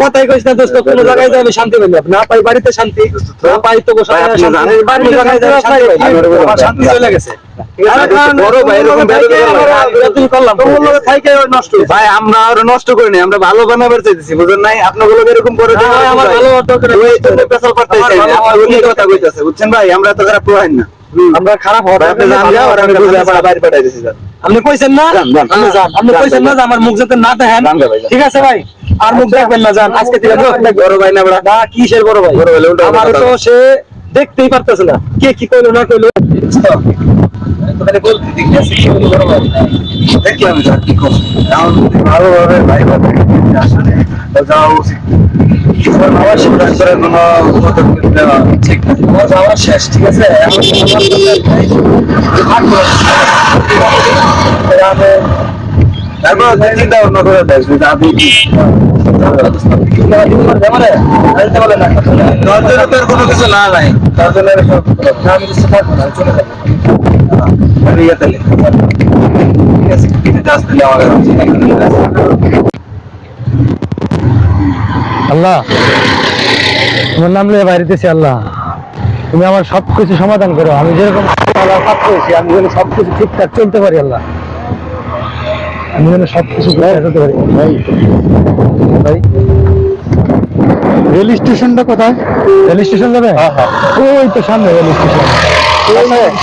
কথাই কইস না দোস্ত কোন জায়গায় শান্তি পাই বাড়িতে শান্তি পাই তো শান্তি চলে গেছে। নষ্ট করিনি আমরা ভালো বানাবার চাইতেছি বুঝেন নাই? আপনাগুলো এরকম করে কথা কইতাছে বুঝছেন ভাই? আমরা তো খারাপ না। আমরা খারাপ হওয়ার বাইরে পাঠাই স্যার। আপনি কইছেন না? যান। আপনি কইছেন না। যে আমার মুখ যাতে না দেখেন? ঠিক আছে ভাই আর মুখ দেখবেন না যান আজকে থেকে বড় ভাই না না কিসের বড় ভাই? আমার তো সে দেখতেই পারতেছে না। কে কি কইলো না কইলো? ভালোভাবে ভাই ভাবে। যাওয়া উচিত আবার সিদ্ধান্ত ঠিক না আমার শেষ ঠিক আছে আমার তারপর চিন্তা ভাবনা করে আর কোনো কিছু না নাই তার জন্য আমি ঠিক আছে কিন্তু আল্লাহ তোমার নাম নিয়ে বাইরেতেছি আল্লাহ। তুমি আমার সবকিছু সমাধান করো। আমি যেরকম আল্লাহ কাজ করেছি আমি যেন সবকিছু ঠিকঠাক চলতে পারি আল্লাহ। আমি যেন সবকিছু ঠিকঠাক চলতে পারি। ভাই ভাই। রেল স্টেশনটা কোথায়? রেল স্টেশন যাবে? ওই তো সামনে রেল স্টেশন।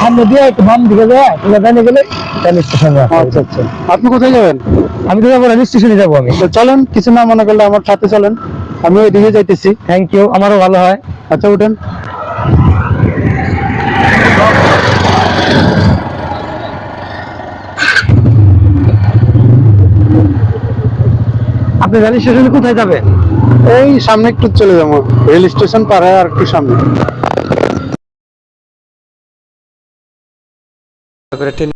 সামনে দিয়ে একটু বাম দিকে যায় ডানে গেলে রেল স্টেশন আচ্ছা আচ্ছা। আপনি কোথায় যাবেন? আমি তো যাব রেল স্টেশনে যাব আমি। তো চলেন কিছু না মনে করলে আমার সাথে চলেন। আমি ওই দিকে যাইতেছি। থ্যাংক ইউ আমারও ভালো হয়। আচ্ছা উঠেন। আপনি রেল স্টেশনে কোথায় যাবেন? এই সামনে একটু চলে যাব। রেল স্টেশন পার আর একটু সামনে।